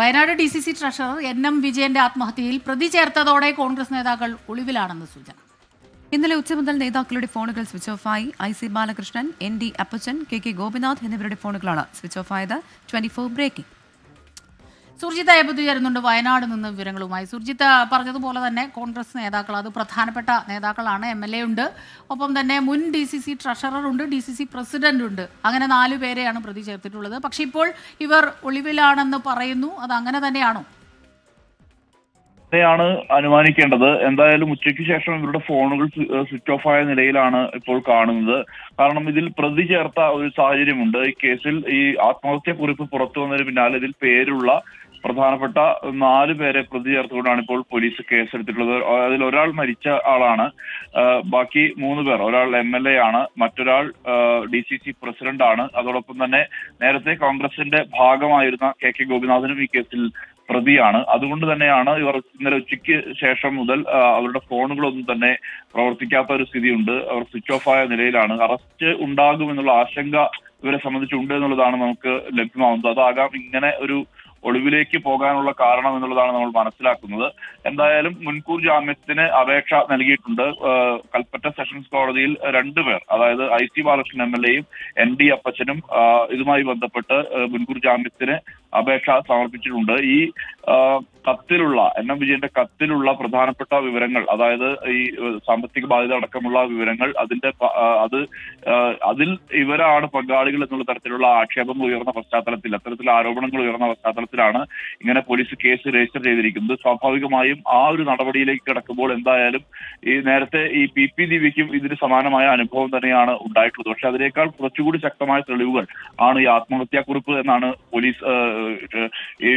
Wayanad D C C treasurer N M വിജയന്റെ ആത്മഹത്യയിൽ പ്രതി ചേർത്തതോടെ കോൺഗ്രസ് നേതാക്കൾ ഒളിവിലാണെന്ന് സൂചന. ഇന്നലെ ഉച്ച മുതൽ നേതാക്കളുടെ ഫോണുകൾ സ്വിച്ച് ഓഫായി I C Balakrishnan N D Appachan K K Gopinath എന്നിവരുടെ ഫോണുകളാണ് സ്വിച്ച് ഓഫ് ആയത്. Twenty four breaking. സുർജിത്ത് അയ്യപ്പത്തി ചേരുന്നുണ്ട് വയനാട് നിന്ന് വിവരങ്ങളുമായി. സുർജിത്ത് പറഞ്ഞതുപോലെ തന്നെ കോൺഗ്രസ് നേതാക്കൾ അത് പ്രധാനപ്പെട്ട നേതാക്കളാണ് എം എൽ എ ഉണ്ട്. ഒപ്പം തന്നെ മുൻ ഡി സി സി ട്രഷറർ ഉണ്ട് ഡി സി സി പ്രസിഡന്റ് ഉണ്ട്. അങ്ങനെ നാലു പേരെയാണ് പ്രതി ചേർത്തിട്ടുള്ളത്. പക്ഷേ ഇപ്പോൾ ഇവർ ഒളിവിലാണെന്ന് പറയുന്നു. അത് അങ്ങനെ തന്നെയാണോ? ാണ് അനുമാനിക്കേണ്ടത്. എന്തായാലും ഉച്ചയ്ക്ക് ശേഷം ഇവരുടെ ഫോണുകൾ സ്വിച്ച് ഓഫ് ആയ നിലയിലാണ് ഇപ്പോൾ കാണുന്നത്. കാരണം ഇതിൽ പ്രതി ചേർത്ത ഒരു സാഹചര്യമുണ്ട്. ഈ കേസിൽ ഈ ആത്മഹത്യ കുറിപ്പ് പുറത്തു വന്നതിന് പിന്നാലെ ഇതിൽ പേരുള്ള പ്രധാനപ്പെട്ട നാല് പേരെ പ്രതി ചേർത്തുകൊണ്ടാണ് ഇപ്പോൾ പോലീസ് കേസെടുത്തിട്ടുള്ളത്. അതിൽ ഒരാൾ മരിച്ച ആളാണ്. ബാക്കി മൂന്ന് പേർ ഒരാൾ എം എൽ എ ആണ് മറ്റൊരാൾ ഡി സി സി പ്രസിഡന്റ് ആണ്. അതോടൊപ്പം തന്നെ നേരത്തെ കോൺഗ്രസിന്റെ ഭാഗമായിരുന്ന കെ കെ ഗോപിനാഥനും ഈ കേസിൽ പ്രതിയാണ്. അതുകൊണ്ട് തന്നെയാണ് ഇവർ ഇന്നലെ ഉച്ചയ്ക്ക് ശേഷം മുതൽ അവരുടെ ഫോണുകളൊന്നും തന്നെ പ്രവർത്തിക്കാത്ത ഒരു സ്ഥിതിയുണ്ട്. അവർ സ്വിച്ച് ഓഫ് ആയ നിലയിലാണ്. അറസ്റ്റ് ഉണ്ടാകുമെന്നുള്ള ആശങ്ക ഇവരെ സംബന്ധിച്ചുണ്ട് എന്നുള്ളതാണ് നമുക്ക് ലഭ്യമാവുന്നത് അതാകാം ഇങ്ങനെ ഒരു ഒളിവിലേക്ക് പോകാനുള്ള കാരണം എന്നുള്ളതാണ് നമ്മൾ മനസ്സിലാക്കുന്നത്. എന്തായാലും മുൻകൂർ ജാമ്യത്തിന് അപേക്ഷ നൽകിയിട്ടുണ്ട്. കൽപ്പറ്റ സെഷൻസ് കോടതിയിൽ രണ്ടുപേർ അതായത് I C Balakrishnan M L എയും എൻ ഡി അപ്പച്ചനും ഇതുമായി ബന്ധപ്പെട്ട് മുൻകൂർ ജാമ്യത്തിന് അപേക്ഷ സമർപ്പിച്ചിട്ടുണ്ട്. ഈ കത്തിലുള്ള എൻ എം വിജയന്റെ കത്തിലുള്ള പ്രധാനപ്പെട്ട വിവരങ്ങൾ അതായത് ഈ സാമ്പത്തിക ബാധ്യത അടക്കമുള്ള വിവരങ്ങൾ അതിന്റെ അത് അതിൽ ഇവരാണ് പങ്കാളികൾ എന്നുള്ള തരത്തിലുള്ള ആക്ഷേപം ഉയർന്ന പശ്ചാത്തലത്തിൽ അത്തരത്തിൽ ആരോപണങ്ങൾ ഉയർന്ന പശ്ചാത്തലത്തിലാണ് ഇങ്ങനെ പോലീസ് കേസ് രജിസ്റ്റർ ചെയ്തിരിക്കുന്നത്. സ്വാഭാവികമായും ആ ഒരു നടപടിയിലേക്ക് കടക്കുമ്പോൾ എന്തായാലും ഈ നേരത്തെ ഈ പി പി ദിവ്യയ്ക്കും ഇതിന് സമാനമായ അനുഭവം തന്നെയാണ് ഉണ്ടായിട്ടുള്ളത്. പക്ഷെ അതിനേക്കാൾ കുറച്ചുകൂടി ശക്തമായ തെളിവുകൾ ആണ് ഈ ആത്മഹത്യാക്കുറിപ്പ് എന്നാണ് പോലീസ് ഈ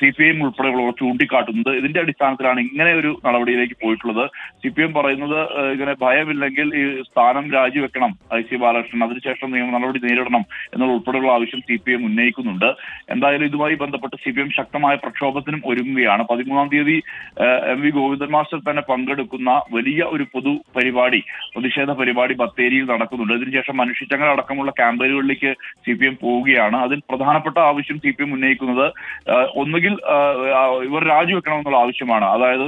സി പി ഐ ഉൾപ്പെടെയുള്ളവർ ചൂണ്ടിക്കാട്ടുന്നത്. ഇതിന്റെ അടിസ്ഥാനത്തിലാണ് ഇങ്ങനെ ഒരു നടപടിയിലേക്ക് പോയിട്ടുള്ളത്. സി പി എം പറയുന്നത് ഇങ്ങനെ ഭയമില്ലെങ്കിൽ ഈ സ്ഥാനം രാജിവെക്കണം. ഐ സി ബാലകൃഷ്ണൻ അതിനുശേഷം നിയമ നടപടി നേരിടണം എന്നുള്ള ഉൾപ്പെടെയുള്ള ആവശ്യം സി പി എം ഉന്നയിക്കുന്നുണ്ട്. എന്തായാലും ഇതുമായി ബന്ധപ്പെട്ട് സി പി എം ശക്തമായ പ്രക്ഷോഭത്തിനും ഒരുങ്ങുകയാണ്. പതിമൂന്നാം തീയതി എം വി ഗോവിന്ദൻ മാസ്റ്റർ തന്നെ പങ്കെടുക്കുന്ന വലിയ ഒരു പൊതു പരിപാടി പ്രതിഷേധ പരിപാടി ബത്തേരിയിൽ നടക്കുന്നുണ്ട്. ഇതിനുശേഷം മനുഷ്യച്ചങ്ങൾ അടക്കമുള്ള ക്യാമ്പയിനുകളിലേക്ക് സി പി എം പോവുകയാണ്. അതിൽ പ്രധാനപ്പെട്ട ആവശ്യം സി പി എം ഉന്നയിക്കുന്നത് ഒന്നുകിൽ ഇവർ രാജിവെക്കണം എന്നുള്ള ആവശ്യമാണ്. അതായത്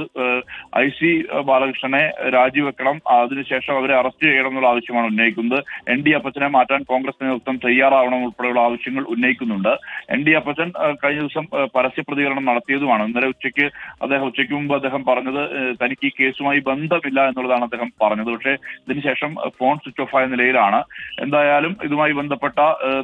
ഐ സി ബാലകൃഷ്ണനെ രാജിവെക്കണം അതിനുശേഷം അവരെ അറസ്റ്റ് ചെയ്യണം എന്നുള്ള ആവശ്യമാണ് ഉന്നയിക്കുന്നത്. എൻ ഡി അപ്പച്ചനെ മാറ്റാൻ കോൺഗ്രസ് നേതൃത്വം തയ്യാറാവണം ഉൾപ്പെടെയുള്ള ആവശ്യങ്ങൾ ഉന്നയിക്കുന്നുണ്ട്. എൻ ഡി അപ്പച്ചൻ കഴിഞ്ഞ ദിവസം പരസ്യ പ്രതികരണം നടത്തിയതുമാണ്. ഇന്നലെ ഉച്ചയ്ക്ക് അദ്ദേഹം ഉച്ചയ്ക്ക് മുമ്പ് അദ്ദേഹം പറഞ്ഞത് തനിക്ക് ഈ കേസുമായി ബന്ധമില്ല എന്നുള്ളതാണ് അദ്ദേഹം പറഞ്ഞത്. പക്ഷേ ഇതിനുശേഷം ഫോൺ സ്വിച്ച് ഓഫ് ആയ നിലയിലാണ്. എന്തായാലും ഇതുമായി ബന്ധപ്പെട്ട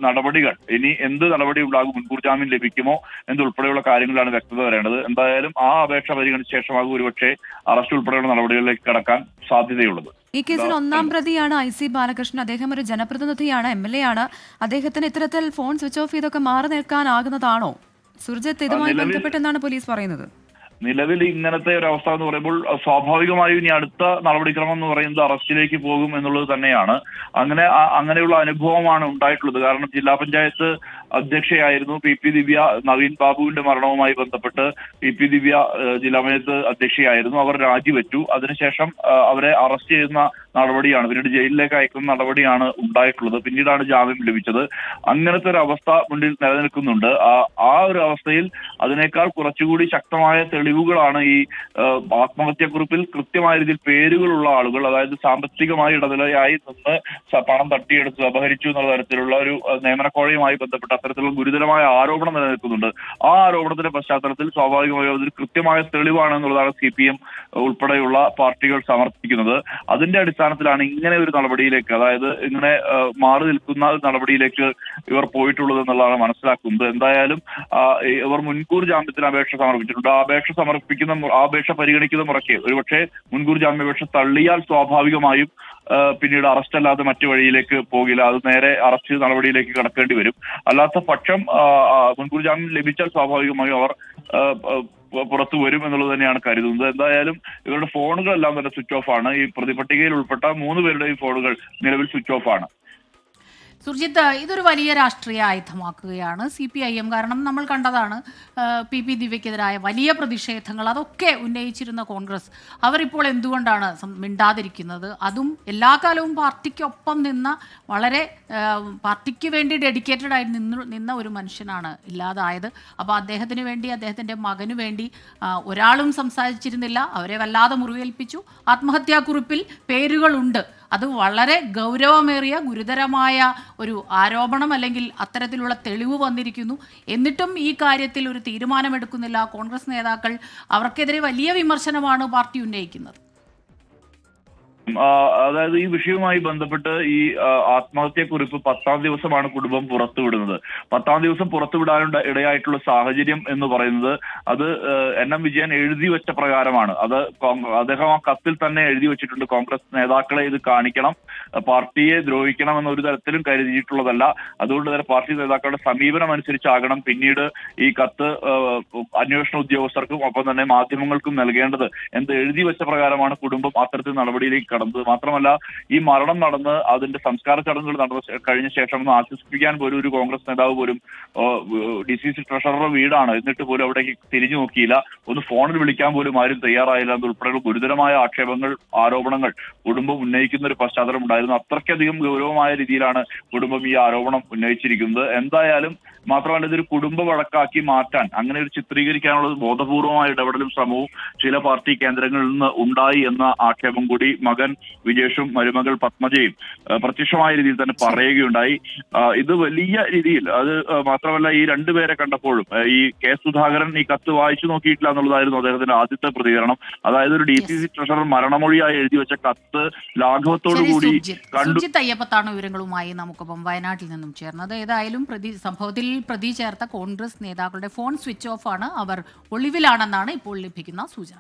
നടപടികൾ ഇനി എന്ത് നടപടി ഉണ്ടാകും മുൻകൂർ ജാമ്യം ലഭിക്കുമോ എന്നുൾപ്പെടെയുള്ള കാര്യങ്ങളാണ് വ്യക്തത വരേണ്ടത്. എന്തായാലും ആ അപേക്ഷ പരിഗണിച്ച ശേഷമാകും ഒരുപക്ഷെ അറസ്റ്റ് ഉൾപ്പെടെയുള്ള നടപടികളിലേക്ക് കടക്കാൻ സാധ്യതയുള്ളത്. ഈ കേസിൽ ഒന്നാം പ്രതിയാണ് ഐ സി ബാലകൃഷ്ണൻ. അദ്ദേഹം ഒരു ജനപ്രതിനിധിയാണ് എം എൽ എ ആണ്. അദ്ദേഹത്തിന് ഇത്തരത്തിൽ ഫോൺ സ്വിച്ച് ഓഫ് ചെയ്തൊക്കെ മാറി നിൽക്കാനാകുന്നതാണോ? സുർജിത്ത് ഇതുമായി ബന്ധപ്പെട്ടെന്നാണ് പോലീസ് പറയുന്നത്? നിലവിൽ ഇങ്ങനത്തെ ഒരു അവസ്ഥ എന്ന് പറയുമ്പോൾ സ്വാഭാവികമായും ഇനി അടുത്ത നടപടിക്രമം എന്ന് പറയുന്നത് അറസ്റ്റിലേക്ക് പോകും എന്നുള്ളത് തന്നെയാണ്. അങ്ങനെ അങ്ങനെയുള്ള അനുഭവമാണ് ഉണ്ടായിട്ടുള്ളത്. കാരണം ജില്ലാ പഞ്ചായത്ത് അധ്യക്ഷയായിരുന്നു പി പി ദിവ്യ. നവീൻ ബാബുവിന്റെ മരണവുമായി ബന്ധപ്പെട്ട് പി പി ദിവ്യ ജില്ലാ പഞ്ചായത്ത് അധ്യക്ഷയായിരുന്നു. അവർ രാജിവെച്ചു. അതിനുശേഷം അവരെ അറസ്റ്റ് ചെയ്യുന്ന നടപടിയാണ് പിന്നീട് ജയിലിലേക്ക് അയക്കുന്ന നടപടിയാണ് ഉണ്ടായിട്ടുള്ളത്. പിന്നീടാണ് ജാമ്യം ലഭിച്ചത്. അങ്ങനത്തെ ഒരു അവസ്ഥ മുന്നിൽ നിലനിൽക്കുന്നുണ്ട്. ആ- ഒരു അവസ്ഥയിൽ അതിനേക്കാൾ കുറച്ചുകൂടി ശക്തമായ തെളിവുകളാണ് ഈ ആത്മഹത്യാക്കുറിപ്പിൽ കൃത്യമായ രീതിയിൽ പേരുകളുള്ള ആളുകൾ അതായത് സാമ്പത്തികമായി ഇടനിലയായി നിന്ന് പണം തട്ടിയെടുത്ത് അപഹരിച്ചു എന്നുള്ള തരത്തിലുള്ള ഒരു നിയമനക്കോഴയുമായി ബന്ധപ്പെട്ട് അത്തരത്തിലുള്ള ഗുരുതരമായ ആരോപണം നിലനിൽക്കുന്നുണ്ട്. ആ ആരോപണത്തിന്റെ പശ്ചാത്തലത്തിൽ സ്വാഭാവികമായും അതൊരു കൃത്യമായ തെളിവാണ് എന്നുള്ളതാണ് സി പി എം ഉൾപ്പെടെയുള്ള പാർട്ടികൾ സമർത്ഥിക്കുന്നത്. അതിന്റെ അടിസ്ഥാനത്തിലാണ് ഇങ്ങനെ ഒരു നടപടിയിലേക്ക് അതായത് ഇങ്ങനെ മാറി നിൽക്കുന്ന നടപടിയിലേക്ക് ഇവർ പോയിട്ടുള്ളത് എന്നുള്ളതാണ് മനസ്സിലാക്കുന്നത്. എന്തായാലും ഇവർ മുൻകൂർ ജാമ്യത്തിന് അപേക്ഷ സമർപ്പിച്ചിട്ടുണ്ട്. ആ അപേക്ഷ സമർപ്പിക്കുന്ന ആ അപേക്ഷ പരിഗണിക്കുന്ന മുറയ്ക്ക് ഒരുപക്ഷെ മുൻകൂർ ജാമ്യാപേക്ഷ തള്ളിയാൽ സ്വാഭാവികമായും പിന്നീട് അറസ്റ്റ് അല്ലാതെ മറ്റു വഴിയിലേക്ക് പോകില്ല. അത് നേരെ അറസ്റ്റ് നടപടിയിലേക്ക് കടക്കേണ്ടി വരും. അല്ലാത്ത പക്ഷം മുൻകൂർ ജാമ്യം ലഭിച്ചാൽ സ്വാഭാവികമായും അവർ പുറത്തു വരും എന്നുള്ളത് തന്നെയാണ് കരുതുന്നത്. എന്തായാലും ഇവരുടെ ഫോണുകളെല്ലാം തന്നെ സ്വിച്ച് ഓഫ് ആണ്. ഈ പ്രതിപട്ടികയിൽ ഉൾപ്പെട്ട മൂന്ന് പേരുടെയും ഫോണുകൾ നിലവിൽ സ്വിച്ച് ഓഫ് ആണ്. സുർജിത്ത് ഇതൊരു വലിയ രാഷ്ട്രീയ ആയുധമാക്കുകയാണ്. സി പി ഐ എം കാരണം നമ്മൾ കണ്ടതാണ് പി പി ദിവ്യക്കെതിരായ വലിയ പ്രതിഷേധങ്ങൾ അതൊക്കെ ഉന്നയിച്ചിരുന്ന കോൺഗ്രസ്. അവരിപ്പോൾ എന്തുകൊണ്ടാണ് മിണ്ടാതിരിക്കുന്നത്? അതും എല്ലാ കാലവും പാർട്ടിക്കൊപ്പം നിന്ന വളരെ പാർട്ടിക്ക് വേണ്ടി ഡെഡിക്കേറ്റഡ് ആയി നിന്ന് നിന്ന ഒരു മനുഷ്യനാണ് ഇല്ലാതായത്. അപ്പോൾ അദ്ദേഹത്തിന് വേണ്ടി അദ്ദേഹത്തിന്റെ മകനു വേണ്ടി ഒരാളും സംസാരിച്ചിരുന്നില്ല. അവരെ വല്ലാതെ മുറിവേൽപ്പിച്ചു. ആത്മഹത്യാക്കുറിപ്പിൽ പേരുകളുണ്ട്. അത് വളരെ ഗൗരവമേറിയ ഗുരുതരമായ ഒരു ആരോപണം അല്ലെങ്കിൽ അത്തരത്തിലുള്ള തെളിവ് വന്നിരിക്കുന്നു. എന്നിട്ടും ഈ കാര്യത്തിൽ ഒരു തീരുമാനമെടുക്കുന്നില്ല. കോൺഗ്രസ് നേതാക്കൾ അവർക്കെതിരെ വലിയ വിമർശനമാണ് പാർട്ടി ഉന്നയിക്കുന്നത്. അതായത് ഈ വിഷയവുമായി ബന്ധപ്പെട്ട് ഈ ആത്മഹത്യ ആത്മഹത്യക്കുറിപ്പ് പത്താം ദിവസമാണ് കുടുംബം പുറത്തുവിടുന്നത്. പത്താം ദിവസം പുറത്തുവിടാനുള്ള ഇടയായിട്ടുള്ള സാഹചര്യം എന്ന് പറയുന്നത് അത് എൻ എം വിജയൻ എഴുതി വെച്ച പ്രകാരമാണ്. അത് അദ്ദേഹം ആ കത്തിൽ തന്നെ എഴുതി വെച്ചിട്ടുണ്ട്. കോൺഗ്രസ് നേതാക്കളെ ഇത് കാണിക്കണം പാർട്ടിയെ ദ്രോഹിക്കണം എന്ന ഒരു തരത്തിലും കരുതിയിട്ടുള്ളതല്ല. അതുകൊണ്ട് തന്നെ പാർട്ടി നേതാക്കളുടെ സമീപനം അനുസരിച്ചാകണം പിന്നീട് ഈ കത്ത് അന്വേഷണ ഉദ്യോഗസ്ഥർക്കും ഒപ്പം തന്നെ മാധ്യമങ്ങൾക്കും നൽകേണ്ടത്. എന്ത് എഴുതി വെച്ച പ്രകാരമാണ് കുടുംബം അത്തരത്തിൽ നടപടിയിലേക്ക് കടന്നത് മാത്രമല്ല ഈ മരണം നടന്ന് അതിന്റെ സംസ്കാര ചടങ്ങുകൾ നടന്ന കഴിഞ്ഞ ശേഷം ഒന്ന് ആശ്വസിപ്പിക്കാൻ പോലും ഒരു കോൺഗ്രസ് നേതാവ് പോലും ഡിസിസി സി ട്രഷററുടെ വീടാണ്. എന്നിട്ട് പോലും അവിടേക്ക് തിരിഞ്ഞു നോക്കിയില്ല. ഒന്ന് ഫോണിൽ വിളിക്കാൻ പോലും ആരും തയ്യാറായില്ല എന്നുൾപ്പെടെയുള്ള ഗുരുതരമായ ആക്ഷേപങ്ങൾ ആരോപണങ്ങൾ കുടുംബം ഉന്നയിക്കുന്ന ഒരു പശ്ചാത്തലം ഉണ്ടായിരുന്നു. അത്രയ്ക്കധികം ഗൗരവമായ രീതിയിലാണ് കുടുംബം ഈ ആരോപണം ഉന്നയിച്ചിരിക്കുന്നത്. എന്തായാലും മാത്രമല്ല ഇതൊരു കുടുംബ വഴക്കാക്കി മാറ്റാൻ അങ്ങനെ ഒരു ചിത്രീകരിക്കാനുള്ള ബോധപൂർവമായ ഇടപെടലും ശ്രമവും ചില പാർട്ടി കേന്ദ്രങ്ങളിൽ നിന്ന് ഉണ്ടായി എന്ന ആക്ഷേപം കൂടി മകൻ വിജേഷും മരുമകൾ പത്മജയും പ്രത്യക്ഷമായ രീതിയിൽ തന്നെ പറയുകയുണ്ടായി. ഇത് വലിയ രീതിയിൽ അത് മാത്രമല്ല ഈ രണ്ടുപേരെ കണ്ടപ്പോഴും ഈ കെ സുധാകരൻ ഈ കത്ത് വായിച്ചു നോക്കിയിട്ടില്ല എന്നുള്ളതായിരുന്നു അദ്ദേഹത്തിന്റെ ആദ്യത്തെ പ്രതികരണം. അതായത് ഒരു ഡി സി സി ട്രഷറർ മരണമൊഴിയായി എഴുതി വെച്ച കത്ത് ലാഘവത്തോടു കൂടി കണ്ടു. അയ്യപ്പത്താണ് വിവരങ്ങളുമായി നമുക്കൊപ്പം വയനാട്ടിൽ നിന്നും ചേർന്നത്. ഏതായാലും പ്രതി സംഭവത്തിൽ പ്രതി ചേർത്ത കോൺഗ്രസ് നേതാക്കളുടെ ഫോൺ സ്വിച്ച് ഓഫ് ആണ് അവർ ഒളിവിലാണെന്നാണ് ഇപ്പോൾ ലഭിക്കുന്ന സൂചന.